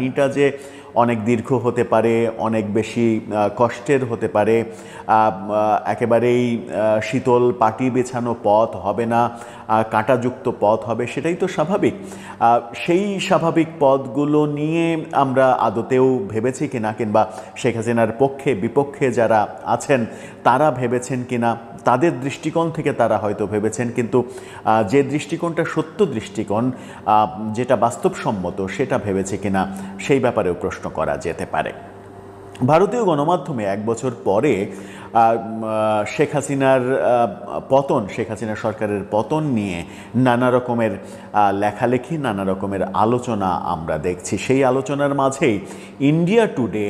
জার্নিটা যে অনেক দীর্ঘ হতে পারে, অনেক বেশি কষ্টের হতে পারে একেবারেই শীতল পাটি বেছানো পথ হবে না কাঁটাযুক্ত পথ হবে, সেটাই তো স্বাভাবিক। সেই স্বাভাবিক পথগুলো নিয়ে আমরা আদতেও ভেবেছি কিনা, কিংবা শেখ হাসিনার পক্ষে, বিপক্ষে যারা আছেন, তারা ভেবেছেন কিনা তাদের দৃষ্টিকোণ থেকে তারা হয়তো ভেবেছেন, কিন্তু যে দৃষ্টিকোণটা সত্য দৃষ্টিকোণ যেটা বাস্তবসম্মত সেটা ভেবেছে কিনা সেই ব্যাপারেও প্রশ্ন করা যেতে পারে। ভারতীয় গণমাধ্যমে এক বছর পরে শেখ হাসিনার পতন, শেখ হাসিনা সরকারের পতন নিয়ে নানা রকমের লেখালেখি, নানা রকমের আলোচনা আমরা দেখছি। সেই আলোচনার মাঝেই ইন্ডিয়া টুডে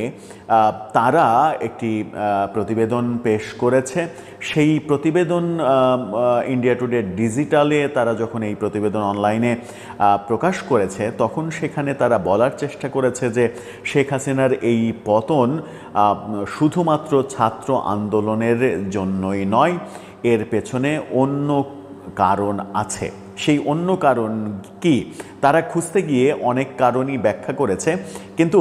তারা একটি প্রতিবেদন পেশ করেছে। সেই প্রতিবেদন ইন্ডিয়া টুডে ডিজিটালে তারা যখন এই প্রতিবেদন অনলাইনে প্রকাশ করেছে, তখন সেখানে তারা বলার চেষ্টা করেছে যে শেখ হাসিনার এই পতন শুধুমাত্র ছাত্র আন্দোলনের জন্যই নয়, এর পেছনে অন্য কারণ আছে। সেই অন্য কারণ কি? তারা খুঁজতে গিয়ে অনেক কারণই ব্যাখ্যা করেছে, কিন্তু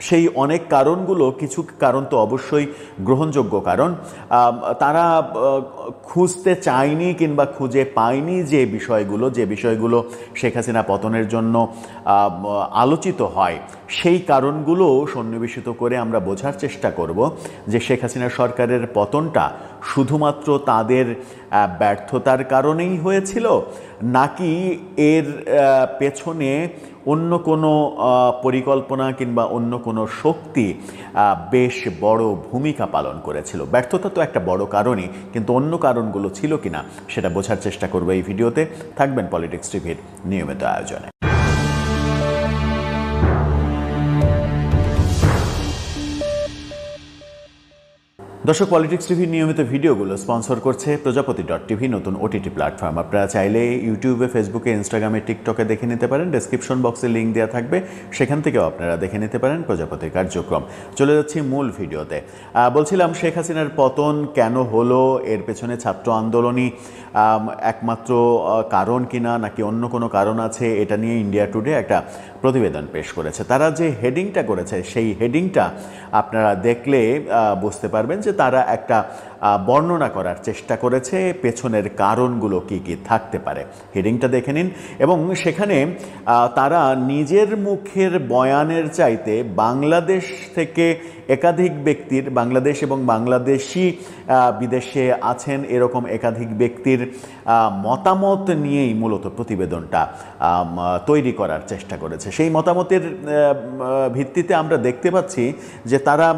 সেই অনেক কারণগুলো, কিছু কারণ তো অবশ্যই গ্রহণযোগ্য কারণ তারা খুঁজতে চায়নি কিংবা খুঁজে পায়নি যে বিষয়গুলো যে বিষয়গুলো শেখ হাসিনা পতনের জন্য আলোচিত হয়। সেই কারণগুলো সন্নিবেশিত করে আমরা বোঝার চেষ্টা করব যে শেখ হাসিনা সরকারের পতনটা শুধুমাত্র তাদের ব্যর্থতার কারণেই হয়েছিল, নাকি এর পেছনে অন্য কোনো পরিকল্পনা কিংবা অন্য কোনো শক্তি বেশ বড় ভূমিকা পালন করেছিল? ব্যর্থতা তো একটা বড় কারণই, কিন্তু অন্য কারণগুলো ছিল কিনা, সেটা বোঝার চেষ্টা করব এই ভিডিওতে। থাকবেন পলিটিক্স টিভির নিয়মিত আয়োজনে। দর্শক পলিটিক্স টিভির নিয়মিত ভিডিওগুলো স্পন্সর করছে প্রজাপতি ডট টিভি নতুন ওটিটি প্ল্যাটফর্ম আপনারা চাইলে ইউটিউবে ফেসবুকে ইনস্টাগ্রামে টিকটকে দেখে নিতে পারেন। ডেসক্রিপশন বক্সে লিঙ্ক দেওয়া থাকবে। সেখান থেকেও আপনারা দেখে নিতে পারেন প্রজাপতির কার্যক্রম। চলে যাচ্ছি মূল ভিডিওতে। বলছিলাম শেখ হাসিনার পতন কেন হলো? এর পেছনে ছাত্র আন্দোলনই একমাত্র কারণ কিনা, নাকি অন্য কোনো কারণ আছে? এটা নিয়ে ইন্ডিয়া টুডে একটা প্রতিবেদন পেশ করেছে। তারা যে হেডিংটা করেছে, সেই হেডিংটা আপনারা দেখলে বুঝতে পারবেন যে তারা একটা বর্ণনা করার চেষ্টা করেছে, পেছনের কারণগুলো কি কি থাকতে পারে। হেডিংটা দেখে নিন। এবং সেখানে তারা নিজের মুখের বয়ানের চাইতে বাংলাদেশ থেকে একাধিক ব্যক্তির, বাংলাদেশ এবং বাংলাদেশি বিদেশে আছেন এরকম একাধিক ব্যক্তির মতামত নিয়েই মূলত প্রতিবেদনটা তৈরি করার চেষ্টা করেছে। সেই মতামতের ভিত্তিতে আমরা দেখতে পাচ্ছি যে তারা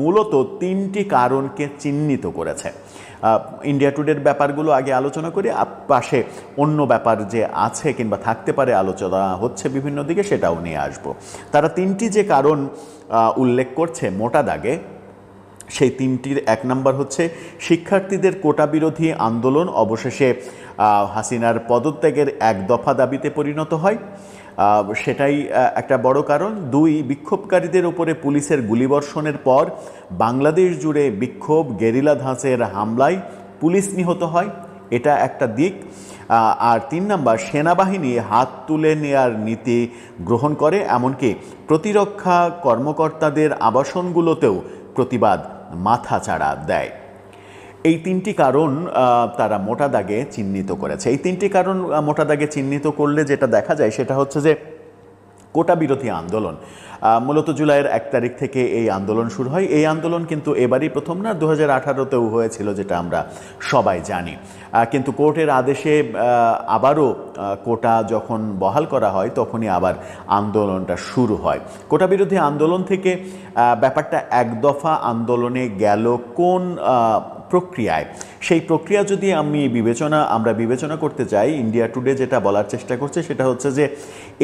মূলত তিনটি কারণকে চিহ্নিত করেছে। ইন্ডিয়া টুডের ব্যাপারগুলো আগে আলোচনা করি। পাশে অন্য ব্যাপার যে আছে কিংবা থাকতে পারে আলোচনা হচ্ছে বিভিন্ন দিকে, সেটাও নিয়ে আসব। তারা তিনটি যে কারণ উল্লেখ করছে মোটা দাগে, সেই তিনটির এক নম্বর হচ্ছে শিক্ষার্থীদের কোটা বিরোধী আন্দোলন অবশেষে হাসিনার পদত্যাগের এক দফা দাবিতে পরিণত হয়। সেটাই একটা বড় কারণ। দুই, বিক্ষোভকারীদের উপরে পুলিশের গুলিবর্ষণের পর বাংলাদেশ জুড়ে বিক্ষোভ, গেরিলা ধাঁচের হামলায় পুলিশ নিহত হয়। এটা একটা দিক। আর তিন নাম্বার, সেনাবাহিনী হাত তুলে নেয়ার নীতি গ্রহণ করে, এমনকি প্রতিরক্ষা কর্মকর্তাদের আবাসনগুলোতেও প্রতিবাদ মাথাচাড়া দেয়। এই তিনটি কারণ তারা মোটা দাগে চিহ্নিত করেছে। এই তিনটি কারণ মোটা দাগে চিহ্নিত করলে যেটা দেখা যায় সেটা হচ্ছে যে কোটা বিরোধী আন্দোলন মূলত জুলাইয়ের এক তারিখ থেকে এই আন্দোলন শুরু হয়। এই আন্দোলন কিন্তু এবারই প্রথম না দু হাজার আঠারোতেও হয়েছিল যেটা আমরা সবাই জানি। কিন্তু কোর্টের আদেশে আবারও কোটা যখন বহাল করা হয় তখনই আবার আন্দোলনটা শুরু হয়। কোটা বিরোধী আন্দোলন থেকে ব্যাপারটা এক দফা আন্দোলনে গেল কোন প্রক্রিয়ায়। সেই প্রক্রিয়া যদি আমি বিবেচনা, আমরা বিবেচনা করতে চাই ইন্ডিয়া টুডে যেটা বলার চেষ্টা করছে সেটা হচ্ছে যে,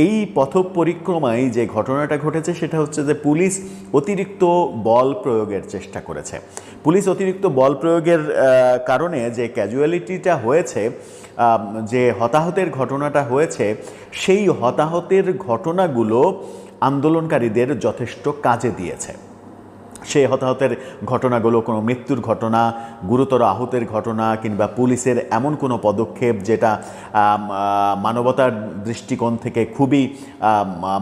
এই পথ পরিক্রমায় যে ঘটনাটা ঘটেছে সেটা হচ্ছে যে, পুলিশ অতিরিক্ত বল প্রয়োগের চেষ্টা করেছে। পুলিশ অতিরিক্ত বল প্রয়োগের কারণে যে ক্যাজুয়ালিটিটা হয়েছে যে হতাহতের ঘটনাটা হয়েছে, সেই হতাহতের ঘটনাগুলো আন্দোলনকারীদের যথেষ্ট কাজে দিয়েছে। সেই হতাহতের ঘটনাগুলো, কোনো মৃত্যুর ঘটনা, গুরুতর আহতের ঘটনা কিংবা পুলিশের এমন কোনো পদক্ষেপ যেটা মানবতার দৃষ্টিকোণ থেকে খুবই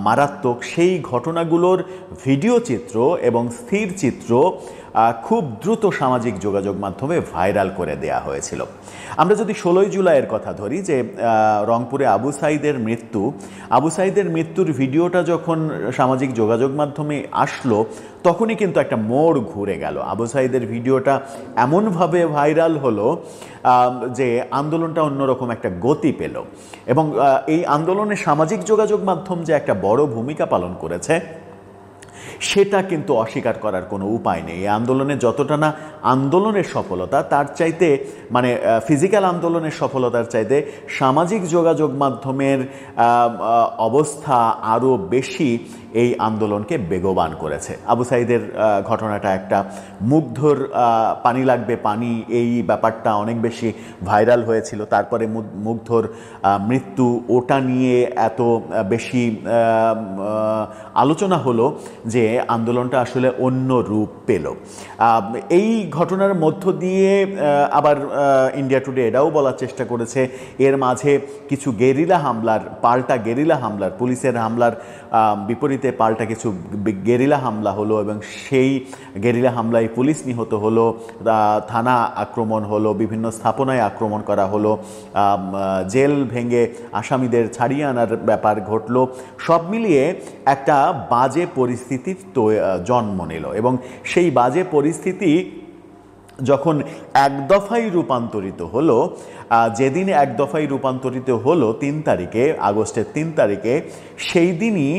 মারাত্মক, সেই ঘটনাগুলোর ভিডিও চিত্র এবং স্থির চিত্র খুব দ্রুত সামাজিক যোগাযোগ মাধ্যমে ভাইরাল করে দেয়া হয়েছিল। আমরা যদি ষোলোই জুলাইয়ের কথা ধরি যে রংপুরে আবু সাইদের মৃত্যু, আবু সাইদের মৃত্যুর ভিডিওটা যখন সামাজিক যোগাযোগ মাধ্যমে আসলো, তখনই কিন্তু একটা মোড় ঘুরে গেল। আবু সাইদের ভিডিওটা এমনভাবে ভাইরাল হলো যে আন্দোলনটা অন্যরকম একটা গতি পেল। এবং এই আন্দোলনে সামাজিক যোগাযোগ মাধ্যম যে একটা বড় ভূমিকা পালন করেছে সেটা কিন্তু অস্বীকার করার কোনো উপায় নেই। এই আন্দোলনে যতটা না আন্দোলনের সফলতা, তার চাইতে মানে ফিজিক্যাল আন্দোলনের সফলতার চাইতে সামাজিক যোগাযোগ মাধ্যমের অবস্থা আরও বেশি এই আন্দোলনকে বেগবান করেছে। আবু সাইদের ঘটনাটা একটা মুগ্ধর পানি লাগবে, পানি, এই ব্যাপারটা অনেক বেশি ভাইরাল হয়েছিল। তারপরে মুগ্ধর মৃত্যু, ওটা নিয়ে এত বেশি আলোচনা হলো যে আন্দোলনটা আসলে অন্য রূপ পেল। এই ঘটনার মধ্য দিয়ে আবার ইন্ডিয়া টুডে এটাও বলার চেষ্টা করেছে। এর মাঝে কিছু গেরিলা হামলার, পাল্টা গেরিলা হামলার, পুলিশের হামলার বিপরীতে পাল্টা কিছু গেরিলা হামলা হলো এবং সেই গেরিলা হামলায় পুলিশ নিহত হলো থানা আক্রমণ হলো, বিভিন্ন স্থাপনায় আক্রমণ করা হলো জেল ভেঙে আসামিদের ছাড়িয়ে আনার ব্যাপার ঘটলো, সব মিলিয়ে একটা বাজে পরিস্থিতির জন্ম নিল এবং সেই বাজে পরিস্থিতি যখন এক দফায় রূপান্তরিত হলো যেদিন এক দফায় রূপান্তরিত হলো তিন তারিখে, আগস্টের তিন তারিখে, সেই দিনই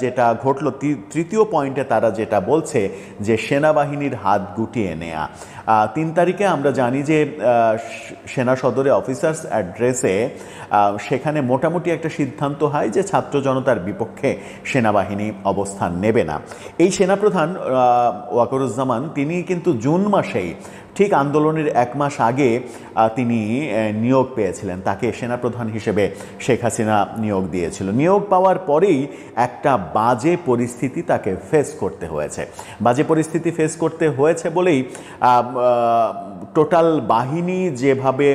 যেটা ঘটলো তৃতীয় পয়েন্টে তারা যেটা বলছে যে সেনাবাহিনীর হাত গুটিয়ে নেয়া। তিন তারিখে আমরা জানি যে সেনা সদরে অফিসার্স অ্যাড্রেসে সেখানে মোটামুটি একটা সিদ্ধান্ত হয় যে ছাত্র জনতার বিপক্ষে সেনাবাহিনী অবস্থান নেবে না। এই সেনাপ্রধান ওয়াকরুজ্জামান, তিনি কিন্তু জুন মাসেই ঠিক আন্দোলনের এক মাস আগে তিনি নিয়োগ পেয়েছিলেন। তাকে সেনাপ্রধান হিসেবে শেখ হাসিনা নিয়োগ দিয়েছিল। নিয়োগ পাওয়ার পরেই একটা বাজে পরিস্থিতি তাকে ফেস করতে হয়েছে। বাজে পরিস্থিতি ফেস করতে হয়েছে বলেই টোটাল বাহিনী যেভাবে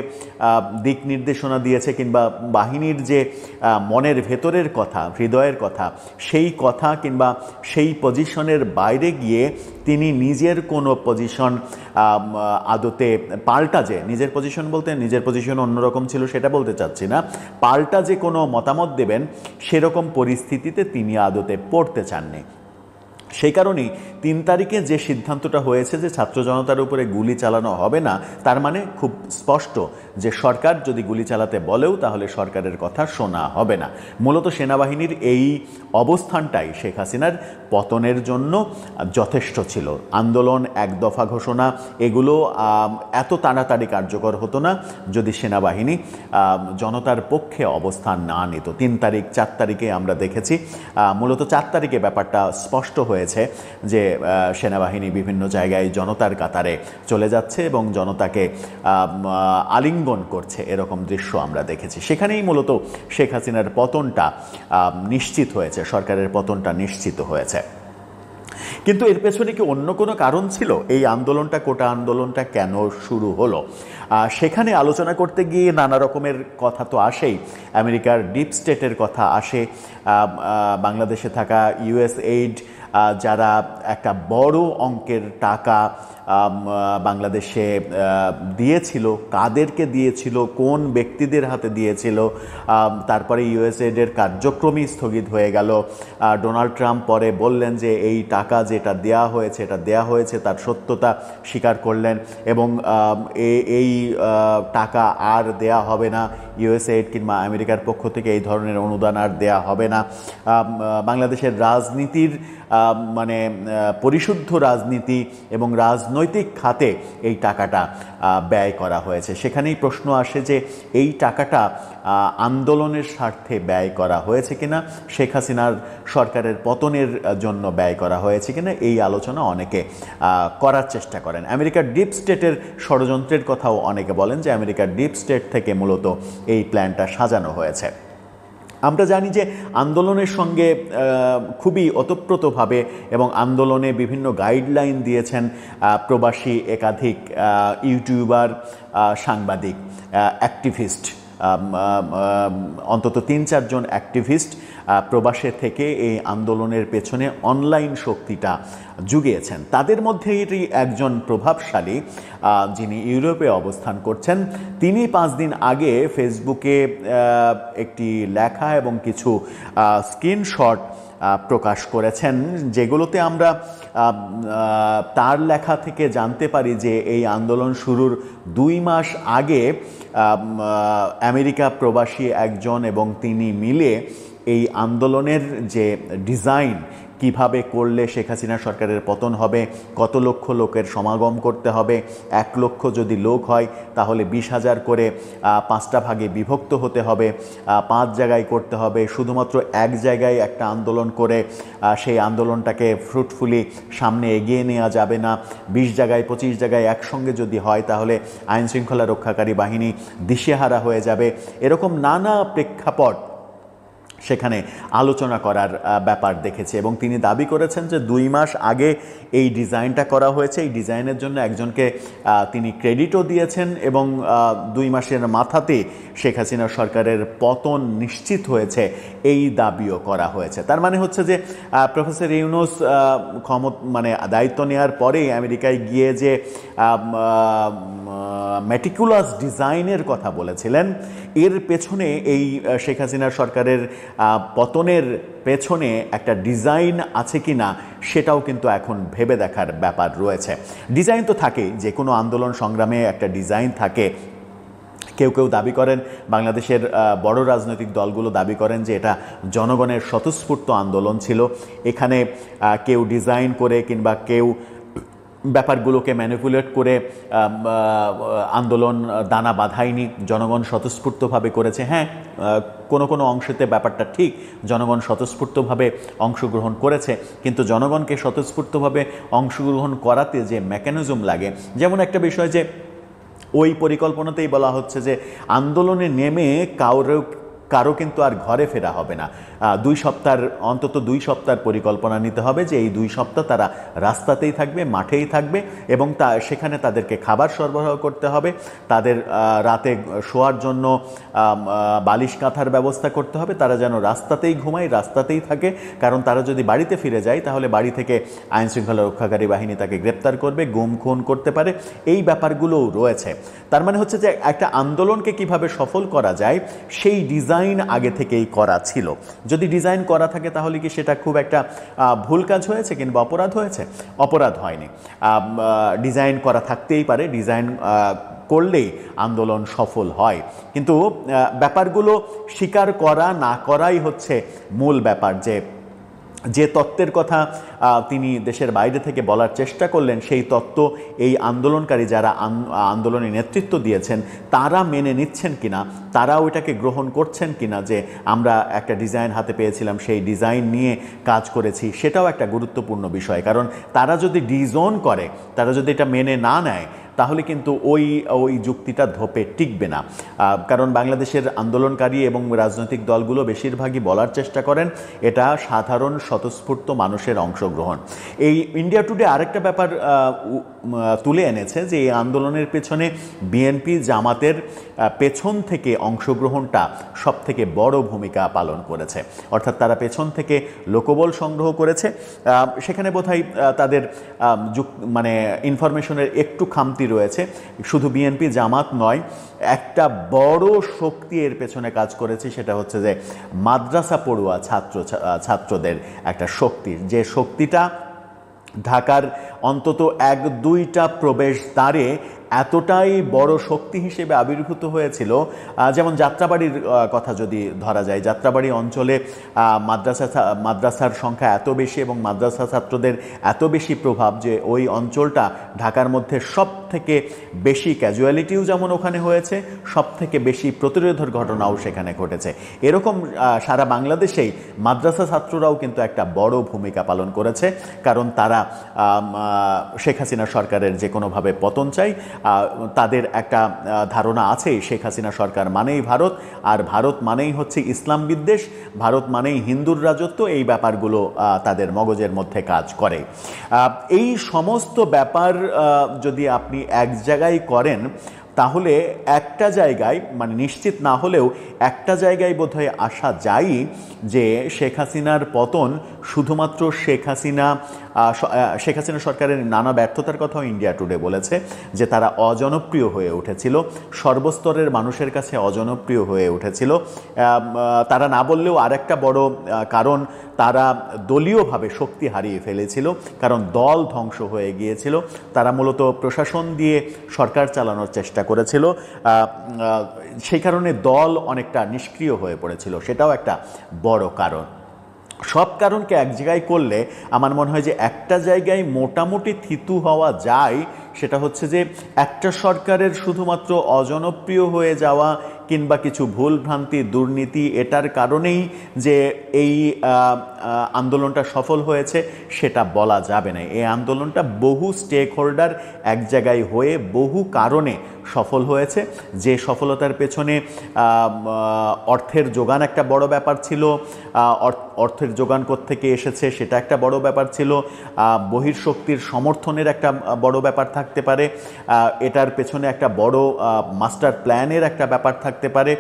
দিক নির্দেশনা দিয়েছে কিংবা বাহিনীর যে মনের ভেতরের কথা, হৃদয়ের কথা, সেই কথা কিংবা সেই পজিশনের বাইরে গিয়ে তিনি নিজের কোনো পজিশন আদতে পাল্টা যে নিজের পজিশন বলতে নিজের পজিশন অন্যরকম ছিল সেটা বলতে চাচ্ছি না। পাল্টা যে কোনো মতামত দেবেন, সেরকম পরিস্থিতিতে তিনি আদতে পড়তে চাননি। সেই কারণেই তিন তারিখে যে সিদ্ধান্তটা হয়েছে যে ছাত্র জনতার উপরে গুলি চালানো হবে না, তার মানে খুব স্পষ্ট যে সরকার যদি গুলি চালাতে বলেও তাহলে সরকারের কথা শোনা হবে না। মূলত সেনাবাহিনীর এই অবস্থানটাই শেখ হাসিনার পতনের জন্য যথেষ্ট ছিল। আন্দোলন এক দফা ঘোষণা, এগুলো এত তাড়াতাড়ি কার্যকর হতো না যদি সেনাবাহিনী জনতার পক্ষে অবস্থান না নিত। তিন তারিখ, চার তারিখে আমরা দেখেছি মূলত চার তারিখে ব্যাপারটা স্পষ্ট হয়েছে যে সেনাবাহিনী বিভিন্ন জায়গায় জনতার কাতারে চলে যাচ্ছে এবং জনতাকে আলিঙ্গন করছে এরকম দৃশ্য আমরা দেখেছি। সেখানেই মূলত শেখ হাসিনার পতনটা নিশ্চিত হয়েছে, সরকারের পতনটা নিশ্চিত হয়েছে। কিন্তু এর পেছনে কি অন্য কোনো কারণ ছিল? এই আন্দোলনটা, কোটা আন্দোলনটা কেন শুরু হলো? সেখানে আলোচনা করতে গিয়ে নানা রকমের কথা তো আসেই। আমেরিকার ডিপ স্টেটের কথা আসে। বাংলাদেশে থাকা ইউএস এইড যারা একটা বড় অঙ্কের টাকা বাংলাদেশে দিয়েছিল, কাদেরকে দিয়েছিল, কোন ব্যক্তিদের হাতে দিয়েছিল তারপরে ইউএসএডের কার্যক্রমই স্থগিত হয়ে গেল। ডোনাল্ড ট্রাম্প পরে বললেন যে, এই টাকা যেটা দেয়া হয়েছে, এটা দেয়া হয়েছে, তার সত্যতা স্বীকার করলেন এবং এই টাকা আর দেয়া হবে না ইউএসএড কিংবা আমেরিকার পক্ষ থেকে এই ধরনের অনুদান আর দেয়া হবে না। বাংলাদেশের রাজনীতির মানে পরিশুদ্ধ রাজনীতি এবং রাজনৈতিক খাতে এই টাকাটা ব্যয় করা হয়েছে। সেখানেই প্রশ্ন আসে যে এই টাকাটা আন্দোলনের স্বার্থে ব্যয় করা হয়েছে কিনা, শেখ হাসিনার সরকারের পতনের জন্য ব্যয় করা হয়েছে কিনা, এই আলোচনা অনেকে করার চেষ্টা করেন। আমেরিকার ডিপ স্টেটের ষড়যন্ত্রের কথাও অনেকে বলেন যে আমেরিকার ডিপ স্টেট থেকে মূলত এই প্ল্যানটা সাজানো হয়েছে। আমরা জানি যে আন্দোলনের সঙ্গে খুবই অতপ্রতভাবে এবং আন্দোলনে বিভিন্ন গাইডলাইন দিয়েছেন প্রবাসী একাধিক ইউটিউবার সাংবাদিক অ্যাক্টিভিস্ট। অন্তত তিন চারজন অ্যাক্টিভিস্ট প্রবাসে থেকে এই আন্দোলনের পেছনে অনলাইন শক্তিটা জুগিয়েছেন। তাদের মধ্যে এটি একজন প্রভাবশালী যিনি ইউরোপে অবস্থান করছেন। তিনি পাঁচ দিন আগে ফেসবুকে একটি লেখা এবং কিছু স্ক্রিনশট প্রকাশ করেছেন, যেগুলোতে আমরা তার লেখা থেকে জানতে পারি যে এই আন্দোলন শুরুর দুই মাস আগে আমেরিকা প্রবাসী একজন এবং তিনি মিলে এই আন্দোলনের যে ডিজাইন কীভাবে করলে শেখ হাসিনা সরকারের পতন হবে? কত লক্ষ লোকের সমাগম করতে হবে? এক লক্ষ যদি লোক হয়, তাহলে বিশ হাজার করে পাঁচটা ভাগে বিভক্ত হতে হবে। পাঁচ জায়গায় করতে হবে। শুধুমাত্র এক জায়গায় একটা আন্দোলন করে সেই আন্দোলনটাকে ফ্রুটফুলি সামনে এগিয়ে নেওয়া যাবে না। বিশ জায়গায়, পঁচিশ জায়গায় একসঙ্গে যদি হয়, তাহলে আইনশৃঙ্খলা রক্ষাকারী বাহিনী দিশেহারা হয়ে যাবে। এরকম নানা প্রেক্ষাপট সেখানে আলোচনা করার ব্যাপার দেখেছে এবং তিনি দাবি করেছেন যে দুই মাস আগে এই ডিজাইনটা করা হয়েছে। এই ডিজাইনের জন্য একজনকে তিনি ক্রেডিটও দিয়েছেন এবং দুই মাসের মাথাতে শেখ হাসিনা সরকারের পতন নিশ্চিত হয়েছে, এই দাবিও করা হয়েছে। তার মানে হচ্ছে যে প্রফেসর ইউনুস ক্ষমত মানে দায়িত্ব নেওয়ার পরেই আমেরিকায় গিয়ে যে মেটিকুলাস ডিজাইনের কথা বলেছিলেন। এর পেছনে এই শেখ হাসিনা সরকারের পতনের পেছনে একটা ডিজাইন আছে কি না সেটাও কিন্তু এখন ভেবে দেখার ব্যাপার রয়েছে। ডিজাইন তো থাকেই, যে কোনো আন্দোলন সংগ্রামে একটা ডিজাইন থাকে। কেউ কেউ দাবি করেন, বাংলাদেশের বড় রাজনৈতিক দলগুলো দাবি করেন যে এটা জনগণের স্বতঃস্ফূর্ত আন্দোলন ছিল। এখানে কেউ ডিজাইন করে কিংবা কেউ ব্যাপারগুলোকে ম্যানিপুলেট করে আন্দোলন দানা বাঁধায়নি, জনগণ স্বতঃস্ফূর্তভাবে করেছে। হ্যাঁ কোনো কোনো অংশেতে ব্যাপারটা ঠিক, জনগণ স্বতঃস্ফূর্তভাবে অংশগ্রহণ করেছে, কিন্তু জনগণকে স্বতঃস্ফূর্তভাবে অংশগ্রহণ করাতে যে মেকানিজম লাগে, যেমন একটা বিষয় যে, ওই পরিকল্পনাতেই বলা হচ্ছে যে, আন্দোলনে নেমে কারও কারও কিন্তু আর ঘরে ফেরা হবে না। দুই সপ্তাহের অন্তত দুই সপ্তাহের পরিকল্পনা নিতে হবে যে এই দুই সপ্তাহ তারা রাস্তাতেই থাকবে, মাঠেই থাকবে এবং তা, সেখানে তাদেরকে খাবার সরবরাহ করতে হবে। তাদের রাতে শোয়ার জন্য বালিশ কাঁথার ব্যবস্থা করতে হবে। তারা যেন রাস্তাতেই ঘুমায়, রাস্তাতেই থাকে। কারণ তারা যদি বাড়িতে ফিরে যায়, তাহলে বাড়ি থেকে আইন শৃঙ্খলা রক্ষাকারী বাহিনী তাকে গ্রেপ্তার করবে, গুম খুন করতে পারে। এই ব্যাপারগুলোও রয়েছে। তার মানে হচ্ছে যে একটা আন্দোলনকে কীভাবে সফল করা যায়, সেই ডিজাইন আগে থেকেই করা ছিল। যদি ডিজাইন করা থাকে তাহলে কি সেটা খুব একটা ভুল কাজ হয়েছে কিংবা অপরাধ হয়েছে? অপরাধ হয়নি। ডিজাইন করা থাকতেই পারে, ডিজাইন করলেই আন্দোলন সফল হয়। কিন্তু ব্যাপারগুলো স্বীকার করা না করাই হচ্ছে মূল ব্যাপার যে যে তত্ত্বের কথা তিনি দেশের বাইরে থেকে বলার চেষ্টা করলেন, সেই তত্ত্ব এই আন্দোলনকারী যারা আন্দোলনে নেতৃত্ব দিয়েছেন, তারা মেনে নিচ্ছেন কিনা তারা ওইটাকে গ্রহণ করছেন কিনা যে আমরা একটা ডিজাইন হাতে পেয়েছিলাম, সেই ডিজাইন নিয়ে কাজ করেছি, সেটাও একটা গুরুত্বপূর্ণ বিষয়। কারণ তারা যদি ডিজোন করে, তারা যদি এটা মেনে না নেয় তাহলে কিন্তু ওই ওই যুক্তিটা ধোপে টিকবে না। কারণ বাংলাদেশের আন্দোলনকারী এবং রাজনৈতিক দলগুলো বেশিরভাগই বলার চেষ্টা করেন, এটা সাধারণ স্বতঃস্ফূর্ত মানুষের অংশগ্রহণ। এই ইন্ডিয়া টুডে আরেকটা ব্যাপার তুলে এনেছে যে এই আন্দোলনের পেছনে বিএনপি জামাতের পেছন থেকে অংশগ্রহণটা সব থেকে বড় ভূমিকা পালন করেছে। অর্থাৎ তারা পেছন থেকে লোকবল সংগ্রহ করেছে। সেখানে বোধহয় তাদের মানে ইনফরমেশনের একটু খামতি রয়েছে। শুধু বিএনপি জামাত নয়, একটা বড় শক্তি এর পেছনে কাজ করেছে সেটা হচ্ছে যে মাদ্রাসা পড়ুয়া ছাত্র, ছাত্রদের একটা শক্তি। যে শক্তিটা ঢাকার অন্তত এক দুইটা প্রবেশ দ্বারে এতটাই বড় শক্তি হিসেবে আবির্ভূত হয়েছিল যেমন যাত্রাবাড়ির কথা যদি ধরা যায়, যাত্রাবাড়ি অঞ্চলে মাদ্রাসা মাদ্রাসার সংখ্যা এত বেশি এবং মাদ্রাসা ছাত্রদের এত বেশি প্রভাব যে ওই অঞ্চলটা ঢাকার মধ্যে সব থেকে বেশি ক্যাজুয়ালিটিও যেমন ওখানে হয়েছে সব থেকে বেশি প্রতিরোধের ঘটনাও সেখানে ঘটেছে। এরকম সারা বাংলাদেশেই মাদ্রাসা ছাত্ররাও কিন্তু একটা বড় ভূমিকা পালন করেছে, কারণ তারা শেখ হাসিনা সরকারের যে কোনোভাবে পতন চাই তাদের একটা ধারণা আছে, শেখ হাসিনা সরকার মানেই ভারত, আর ভারত মানেই হচ্ছে ইসলাম বিদ্বেষ, ভারত মানেই হিন্দুর রাজত্ব, এই ব্যাপারগুলো তাদের মগজের মধ্যে কাজ করে। এই সমস্ত ব্যাপার যদি আপনি এক জায়গায় করেন তাহলে একটা জায়গায় মানে নিশ্চিত না হলেও একটা জায়গায় বোধহয় আসা যায় যে শেখ হাসিনার পতন শুধুমাত্র শেখ হাসিনা শেখ হাসিনা সরকারের নানা ব্যর্থতার কথাও ইন্ডিয়া টুডে বলেছে যে তারা অজনপ্রিয় হয়ে উঠেছিল, সর্বস্তরের মানুষের কাছে অজনপ্রিয় হয়ে উঠেছিল। তারা না বললেও আরেকটা বড় কারণ তারা দলীয়ভাবে শক্তি হারিয়ে ফেলেছিল, কারণ দল ধ্বংস হয়ে গিয়েছিল। তারা মূলত প্রশাসন দিয়ে সরকার চালানোর চেষ্টা করেছিল। আহ, আহ, সেই কারণে দল অনেকটা নিষ্ক্রিয় হয়ে পড়েছিল। সেটাও একটা বড় কারণ। সব কারণকে এক জায়গায় করলে আমার মনে হয় যে একটা জায়গায় মোটামুটি থিতু হওয়া যায় সেটা হচ্ছে যে একটা সরকারের শুধুমাত্র অজনপ্রিয় হয়ে যাওয়া কিংবা কিছু ভুল ভ্রান্তি দুর্নীতি এটার কারণেই যে এই আন্দোলনটা সফল হয়েছে সেটা বলা যাবে না। এই আন্দোলনটা বহু স্টেক হোল্ডার এক জায়গায় হয়ে বহু কারণে সফল হয়েছে। যে সফলতার পেছনে অর্থের যোগান একটা বড় ব্যাপার ছিল। অর্থের যোগান থেকে এসেছে সেটা একটা বড় ব্যাপার ছিল। বহির্শক্তির সমর্থনের একটা বড় ব্যাপার থাকতে পারে। এটার পেছনে একটা বড় মাস্টার প্ল্যানের একটা ব্যাপার থাকতে পারে।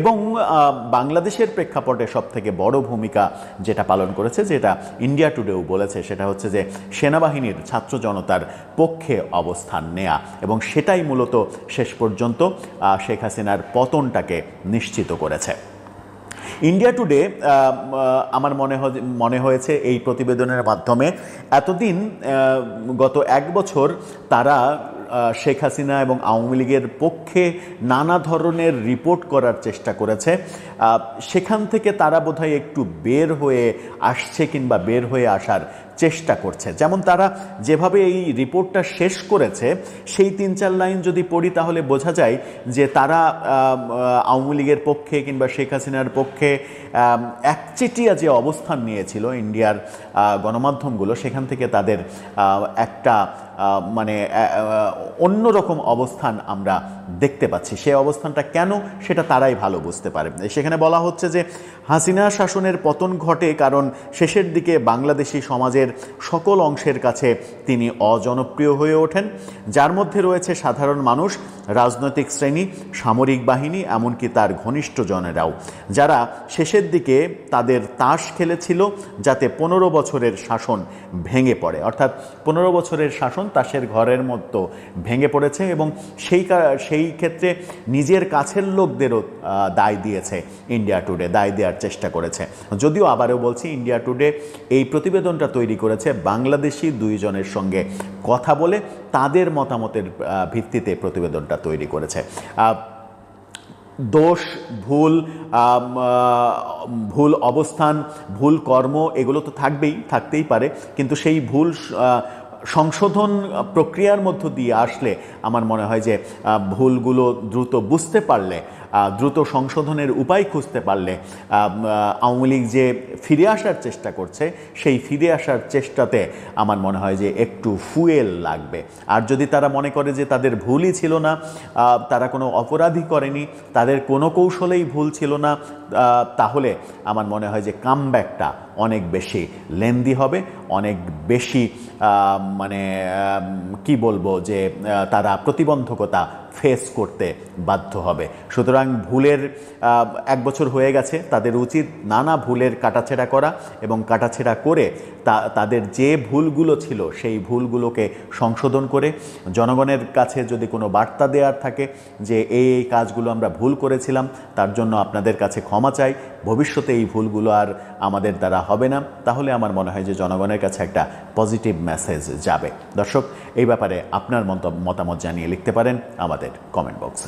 এবং বাংলাদেশের প্রেক্ষাপটে সব থেকে বড় ভূমিকা যেটা পালন করেছে, যেটা ইন্ডিয়া টুডেও বলেছে, সেটা হচ্ছে যে সেনাবাহিনীর ছাত্র জনতার পক্ষে অবস্থান নেয়া। এবং সেটাই মূলত শেষ পর্যন্ত শেখ হাসিনার পতনটাকে নিশ্চিত করেছে। ইন্ডিয়া টুডে আমার মনে মনে হয়েছে এই প্রতিবেদনের মাধ্যমে, এতদিন গত এক বছর তারা শেখ হাসিনা এবং আওয়ামী লীগের পক্ষে নানা ধরনের রিপোর্ট করার চেষ্টা করেছে। সেখান থেকে তারা বোধহয় একটু বের হয়ে আসছে কিংবা বের হয়ে আসার চেষ্টা করছে। যেমন তারা যেভাবে এই রিপোর্টটা শেষ করেছে, সেই তিন চার লাইন যদি পড়ি তাহলে বোঝা যায় যে তারা আওয়ামী লীগের পক্ষে কিংবা শেখ হাসিনার পক্ষে একচেটিয়া যে অবস্থান নিয়েছিল ইন্ডিয়ার গণমাধ্যমগুলো, সেখান থেকে তাদের একটা মানে আহ, অন্যরকম অবস্থান আমরা দেখতে পাচ্ছি। সেই অবস্থানটা কেন সেটা তারাই ভালো বুঝতে পারে। সেখানে বলা হচ্ছে যে হাসিনা শাসনের পতন ঘটে কারণ শেষের দিকে বাংলাদেশি সমাজের সকল অংশের কাছে তিনি অজনপ্রিয় হয়ে ওঠেন। যার মধ্যে রয়েছে সাধারণ মানুষ রাজনৈতিক শ্রেণি সামরিক বাহিনী এমনকি তার ঘনিষ্ঠজনেরাও। যারা শেষের দিকে তাদের তাস খেলেছিল যাতে পনেরো বছরের শাসন ভেঙে পড়ে। অর্থাৎ পনেরো বছরের শাসন তাসের ঘরের মতো ভেঙে পড়েছে এবং সেই সেই ক্ষেত্রে নিজের কাছের লোকদেরও দায় দিয়েছে ইন্ডিয়া টুডে দায় দেওয়ার চেষ্টা করেছে। যদিও আবারও বলছি ইন্ডিয়া টুডে এই প্রতিবেদনটা তৈরি করেছে বাংলাদেশি দুইজনের সঙ্গে কথা বলে তাদের মতামতের ভিত্তিতে প্রতিবেদনটা তৈরি করেছে। দোষ, ভুল ভুল অবস্থান, ভুল কর্ম, এগুলো তো থাকবেই, থাকতেই পারে। কিন্তু সেই ভুল সংশোধন প্রক্রিয়ার মধ্য দিয়ে আসলে আমার মনে হয় যে ভুলগুলো দ্রুত বুঝতে পারলে দ্রুত সংশোধনের উপায় খুঁজতে পারলে আওয়ামী লীগ যে ফিরে আসার চেষ্টা করছে, সেই ফিরে আসার চেষ্টাতে আমার মনে হয় যে একটু ফুয়েল লাগবে। আর যদি তারা মনে করে যে তাদের ভুলই ছিল না তারা কোনো অপরাধী করেনি, তাদের কোনো কৌশলেই ভুল ছিল না তাহলে আমার মনে হয় যে কামব্যাকটা অনেক বেশি লেন্দি হবে, অনেক বেশি মানে কি বলব যে তারা প্রতিবন্ধকতা ফেস করতে বাধ্য হবে। সুতরাং ভুলের এক বছর হয়ে গেছে, তাদের উচিত নানা ভুলের কাটাছেড়া করা এবং কাটাছেড়া করে তা, তাদের যে ভুলগুলো ছিল সেই ভুলগুলোকে সংশোধন করে, জনগণের কাছে যদি কোনো বার্তা দেওয়ার থাকে যে, এই এই কাজগুলো আমরা ভুল করেছিলাম, তার জন্য আপনাদের কাছে ক্ষমা চাই ভবিষ্যতে এই ভুলগুলো আর আমাদের দ্বারা হবে না। তাহলে আমার মনে হয় যে জনগণের কাছে একটা পজিটিভ মেসেজ যাবে। দর্শক, এই ব্যাপারে আপনার মত- মতামত জানিয়ে লিখতে পারেন আমাদের কমেন্ট বক্সে